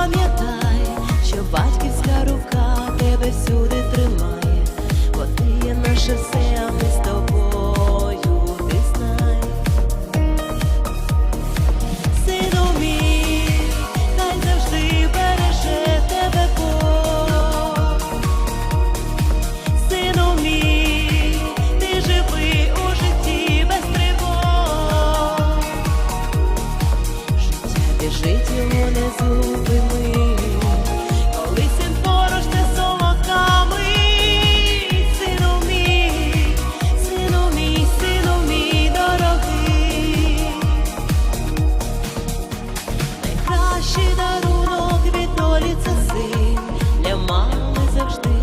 пам'ятай, що батьківська рука тебе всюди тримає, бо ти є наше все. біжить його не зупини, коли син поруч солодками, сину сину мій, сину мій дорогий, найкращий дарунок від долі це син для мами завжди.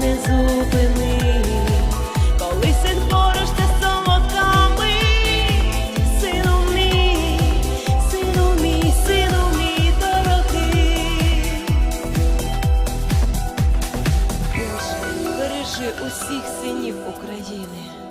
не зупини, коли син боришся солодками, сину мій, сину мій, сину мій дорогий, бережи усіх синів України.